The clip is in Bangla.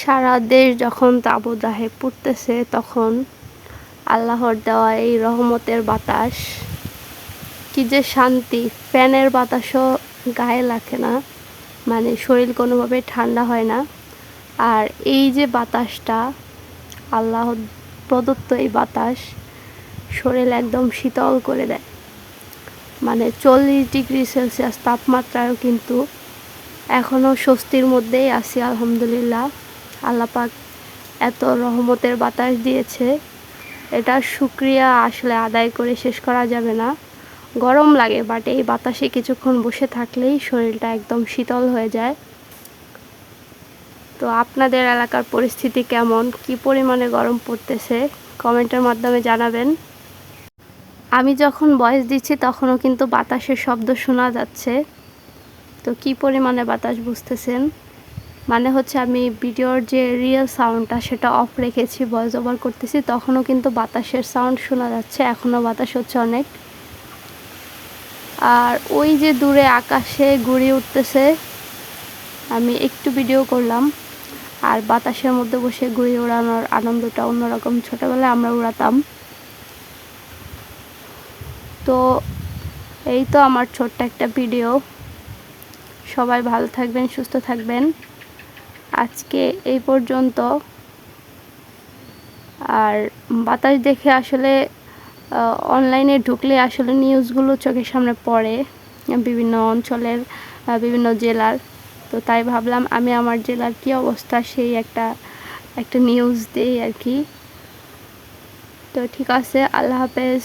সারা দেশ যখন তাবদাহে পড়তেছে, তখন আল্লাহর দেওয়া এই রহমতের বাতাস, কি যে শান্তি। ফ্যানের বাতাসও গায়ে লাগে না মানে শরীর কোনোভাবে ঠান্ডা হয় না। আর এই যে বাতাসটা, আল্লাহ প্রদত্ত এই বাতাস শরীর একদম শীতল করে দেয়। মানে চল্লিশ ডিগ্রি সেলসিয়াস তাপমাত্রায়ও কিন্তু এখনও স্বস্তির মধ্যেই আছি, আলহামদুলিল্লাহ। আল্লাপাক এত রহমতের বাতাস দিয়েছে। এটা শুক্রিয়া আসলে আদায় করে শেষ করা যাবে না। গরম লাগে বাট এই বাতাসে কিছুক্ষণ বসে থাকলেই শরীরটা একদম শীতল হয়ে যায়। তো আপনাদের এলাকার পরিস্থিতি কেমন? কি পরিমাণে গরম পড়তেছে? কমেন্টের মাধ্যমে জানাবেন। আমি যখন বয়স দিচ্ছি তখনও কিন্তু বাতাসের শব্দ শোনা যাচ্ছে। তো কি পরিমাণে বাতাস বুঝতেছেন? মানে হচ্ছে আমি ভিডিওর যে রিয়েল সাউন্ডটা সেটা অফ রেখেছি ভয়েস ওভার করতেছি, তখনও কিন্তু বাতাসের সাউন্ড শোনা যাচ্ছে, এখনও বাতাস হচ্ছে অনেক। আর ওই যে দূরে আকাশে ঘুরে উঠতেছে, আমি একটু ভিডিও করলাম, আর বাতাসের মধ্যে বসে ঘুরে ওড়ানোর আনন্দটা অন্যরকম। ছোটোবেলায় আমরা উড়াতাম। তো এই তো আমার ছোট্ট একটা ভিডিও সবাই ভালো থাকবেন, সুস্থ থাকবেন। আজকে এই পর্যন্ত। আর বাতাস দেখে আসলে অনলাইনে ঢুকলে আসলে নিউজগুলো চোখের সামনে পড়ে, বিভিন্ন অঞ্চলের বিভিন্ন জেলার। তো তাই ভাবলাম আমি আমার জেলার কী অবস্থা সেই একটা একটা নিউজ দিই আর কি। তো ঠিক আছে, আল্লাহ হাফেজ।